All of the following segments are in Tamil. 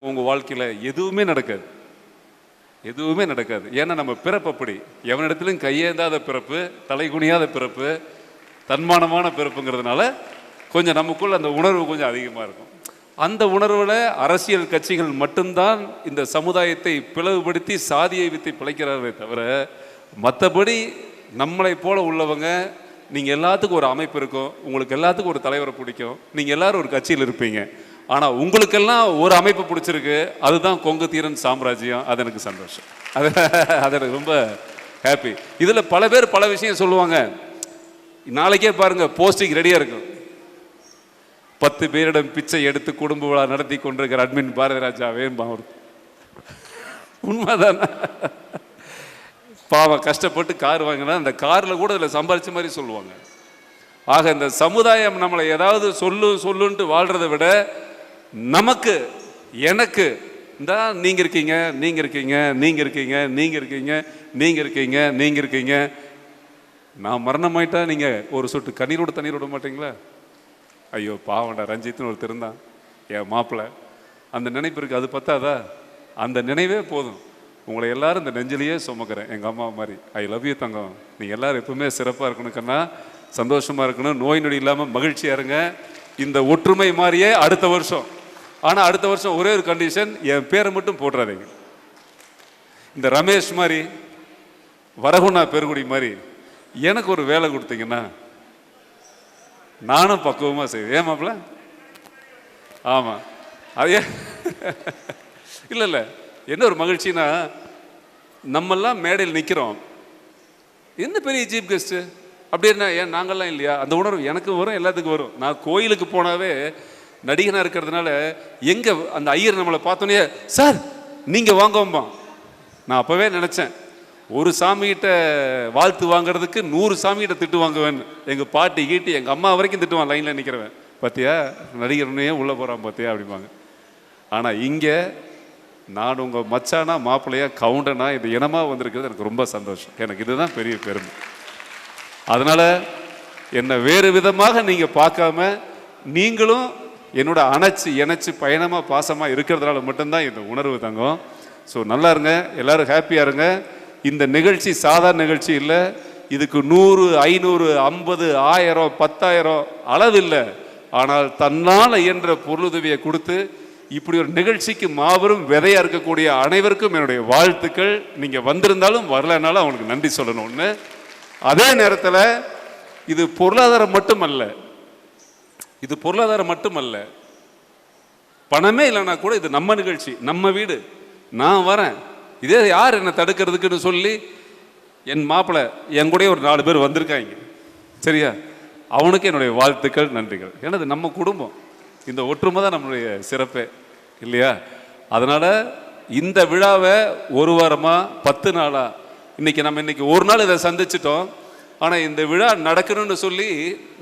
உங்கள் வாழ்க்கையில் எதுவுமே நடக்காது. எதுவுமே நடக்காது. ஏன்னா நம்ம பிறப்பு அப்படி. எவனிடத்திலும் கையேந்தாத பிறப்பு தலைகுனியாத பிறப்பு தன்மானமான பிறப்புங்கிறதுனால கொஞ்சம் நமக்குள்ள அந்த உணர்வு கொஞ்சம் அதிகமாக இருக்கும். அந்த உணர்வில் அரசியல் கட்சிகள் மட்டும்தான் இந்த சமுதாயத்தை பிளவுபடுத்தி சாதியை வித்து பிழைக்கிறார்களே தவிர மற்றபடி நம்மளை போல உள்ளவங்க நீங்கள் எல்லாத்துக்கும் ஒரு அமைப்பு இருக்கும். உங்களுக்கு எல்லாத்துக்கும் ஒரு தலைவரை பிடிக்கும். நீங்கள் எல்லாரும் ஒரு கட்சியில் இருப்பீங்க. ஆனால் உங்களுக்கெல்லாம் ஒரு அமைப்பு பிடிச்சிருக்கு. அதுதான் கொங்கு தீரன் சாம்ராஜ்யம். அது எனக்கு சந்தோஷம். அது அது எனக்கு ரொம்ப ஹாப்பி இதில் பல பேர் பல விஷயம் சொல்லுவாங்க. நாளைக்கே பாருங்கள் போஸ்டிங் ரெடியாக இருக்கும். பத்து பேரிடம் பிச்சை எடுத்து குடும்ப விழா நடத்தி கொண்டிருக்கிற அட்மின் பாரதிராஜாவே ராஜாவே உண்மைதானே? பாவம் கஷ்டப்பட்டு கார் வாங்கினா அந்த காரில் கூட இதில் சம்பாரிச்ச மாதிரி சொல்லுவாங்க. ஆக இந்த சமுதாயம் நம்மளை ஏதாவது சொல்லு சொல்லுன்ட்டு வாழ்கிறத விட நமக்கு எனக்கு இந்த நீங்கள் இருக்கீங்க நீங்கள் இருக்கீங்க நீங்கள் இருக்கீங்க நீங்கள் இருக்கீங்க நீங்கள் இருக்கீங்க நீங்கள் இருக்கீங்க. நான் மரணமாயிட்டா நீங்கள் ஒரு சொட்டு கண்ணீரோட தண்ணீர் விட மாட்டீங்களா? ஐயோ பாவண்டா ரஞ்சித்னு ஒருத்தர் இருந்தான் என் மாப்பிள்ளை அந்த நினைப்பு இருக்குது அது பத்தாதா? அந்த நினைவே போதும். உங்களை எல்லாரும் இந்த நெஞ்சிலேயே சுமக்கிறேன் எங்கள் அம்மா மாதிரி. ஐ லவ் யூ தங்கம். நீங்கள் எல்லோரும் எப்பவுமே சிறப்பாக இருக்கணும் கண்ணா. சந்தோஷமாக இருக்கணும் நோய் நொடி இல்லாமல் மகிழ்ச்சியாக இருங்க. இந்த ஒற்றுமை மாதிரியே அடுத்த வருஷம். ஆனால் அடுத்த வருஷம் ஒரே ஒரு கண்டிஷன் என் பேரை மட்டும் போட்டுறாதீங்க. இந்த ரமேஷ் மாதிரி வரகுணா பெருகுடி மாதிரி எனக்கு ஒரு வேலை கொடுத்தீங்கன்னா நானும் பக்குவமாக செய்வேன். ஏன் ஆமாம் அதே இல்லை இல்லை. என்ன ஒரு மகிழ்ச்சினா நம்மெல்லாம் மேடையில் நிற்கிறோம் என்ன பெரிய ஜீப் கெஸ்ட்டு அப்படி என்ன? ஏன் நாங்கள்லாம் இல்லையா? அந்த உணர்வு எனக்கு வரும் எல்லாத்துக்கும் வரும். நான் கோயிலுக்கு போனாவே நடிகனாக இருக்கிறதுனால எங்கே அந்த ஐயர் நம்மளை பார்த்தோன்னே சார் நீங்கள் வாங்கம்பா நான் அப்போவே நினச்சேன் ஒரு சாமிகிட்ட வாழ்த்து வாங்குறதுக்கு நூறு சாமிகிட்ட திட்டு வாங்குவேன் எங்கள் பாட்டி கீட்டி எங்கள் அம்மா வரைக்கும் திட்டுவான் லைனில் நிற்கிறவன் பார்த்தியா நடிகர்னே உள்ளே போகிறான் பார்த்தியா அப்படிம்பாங்க. ஆனால் இங்கே நான் உங்கள் மச்சானா மாப்பிள்ளையா கவுண்டனா இந்த இனமாக வந்திருக்கிறது எனக்கு ரொம்ப சந்தோஷம். எனக்கு இதுதான் பெரிய பெருமை. அதனால் என்னை வேறு விதமாக நீங்கள் பார்க்காம நீங்களும் என்னோட அணைச்சு இணைச்சு பயணமாக பாசமாக இருக்கிறதுனால மட்டும்தான் இந்த உணர்வு தங்கம். ஸோ நல்லா இருங்க எல்லோரும் ஹாப்பியாக இருங்க. இந்த நிகழ்ச்சி சாதாரண நிகழ்ச்சி இல்லை. இதுக்கு நூறு ஐநூறு ஐம்பது ஆயிரம் பத்தாயிரம் அளவில்லை ஆனால் தன்னால் இயன்ற பொருளுதவியை கொடுத்து இப்படி ஒரு நிகழ்ச்சிக்கு மாபெரும் விதையாக இருக்கக்கூடிய அனைவருக்கும் என்னுடைய வாழ்த்துக்கள். நீங்கள் வந்திருந்தாலும் வரலனாலும் அவனுக்கு நன்றி சொல்லணும் ஒன்று அதே நேரத்தில் இது பொருளாதாரம் மட்டுமல்ல இது பொருளாதாரம் மட்டுமல்ல பணமே இல்லைன்னா கூட இது நம்ம நிகழ்ச்சி நம்ம வீடு. நான் வரேன். இதே யார் என்னை தடுக்கிறதுக்குன்னு சொல்லி என் மாப்பிள்ளை என் கூடயே ஒரு நாலு பேர் வந்திருக்காங்க. சரியா? அவனுக்கு என்னுடைய வாழ்த்துக்கள் நன்றிகள். ஏன்னா இது நம்ம குடும்பம்? இந்த ஒற்றுமை தான் நம்மளுடைய சிறப்பே இல்லையா? அதனால் இந்த விழாவை ஒரு வாரமாக பத்து நாளாக இன்றைக்கி நம்ம இன்றைக்கி ஒரு நாள் இதை சந்திச்சிட்டோம். ஆனால் இந்த விழா நடக்கணும்னு சொல்லி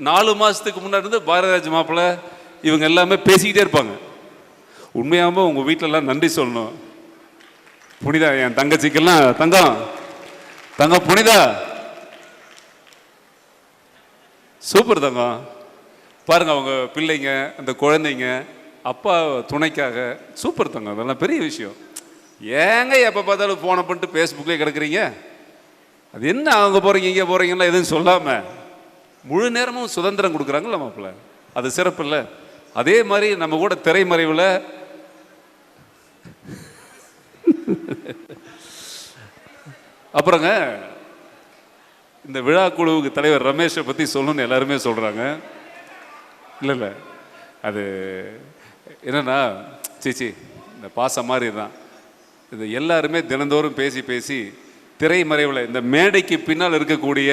நாலு மாதத்துக்கு முன்னாடி இருந்து பாரதிராஜ் மாப்பிள்ளை இவங்க எல்லாமே பேசிக்கிட்டே இருப்பாங்க. உண்மையாகவும் உங்கள் வீட்டிலலாம் நன்றி சொல்லணும். புனிதா என் தங்கச்சிக்கெல்லாம் தங்கம். தங்கம் புனிதா. சூப்பர் தங்கம். பாருங்க அவங்க பிள்ளைங்க அந்த குழந்தைங்க அப்பா துணைக்காக சூப்பர் தங்கம். அதெல்லாம் பெரிய விஷயம். ஏங்க எப்போ பார்த்தாலும் ஃபோனை பண்ணிட்டு ஃபேஸ்புக்லேயே கிடக்குறீங்க? அது என்ன அவங்க போகிறீங்க இங்கே போகிறீங்கலாம் எதுவும் சொல்லாமல் முழு நேரமும் சுதந்திரம் கொடுக்குறாங்கல்ல மாப்பிள்ள. அது சிறப்பு இல்லை. அதே மாதிரி நம்ம கூட திரைமறைவில் அப்புறங்க இந்த விழா குழுவுக்கு தலைவர் ரமேஷை பற்றி சொல்லணும்னு எல்லாருமே சொல்கிறாங்க இல்லை இல்லை. அது என்னென்னா சீச்சி இந்த பாசம் மாதிரி தான். இது எல்லாருமே தினந்தோறும் பேசி பேசி திரைமறைவில் இந்த மேடைக்கு பின்னால் இருக்கக்கூடிய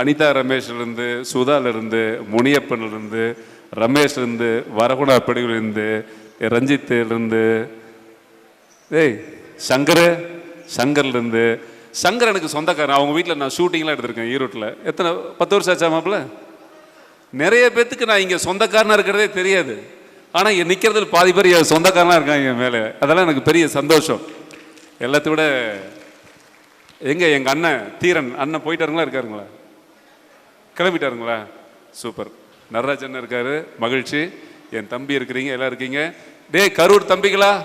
அனிதா ரமேஷ்லேருந்து சுதாலேருந்து முனியப்பன்லேருந்து ரமேஷ்லேருந்து வரகுணா பிடிவிலிருந்து ரஞ்சித்துலேருந்து ஏய் சங்கர் சங்கர்லேருந்து சங்கர் எனக்கு சொந்தக்காரன் அவங்க வீட்டில் நான் ஷூட்டிங்லாம் எடுத்திருக்கேன் ஈரோட்டில். எத்தனை பத்து வருஷம் ஆச்சா மாப்பிள்ள? நிறைய பேர்த்துக்கு நான் இங்கே சொந்தக்காரனாக இருக்கிறதே தெரியாது. ஆனால் இங்கே நிற்கிறதுல பாதி பேர் என் சொந்தக்காரனாக இருக்காங்க மேலே. அதெல்லாம் எனக்கு பெரிய சந்தோஷம். எல்லாத்த விட எங்கே எங்கள் அண்ணன் தீரன் அண்ணன் போயிட்டாருங்களா இருக்காருங்களா? கிளம்பிட்டாருங்களா? சூப்பர். நடராஜன் இருக்காரு மகிழ்ச்சி. என் தம்பி இருக்கிறீங்க எல்லாம் இருக்கீங்க. டேய் கரூர் தம்பிகளா?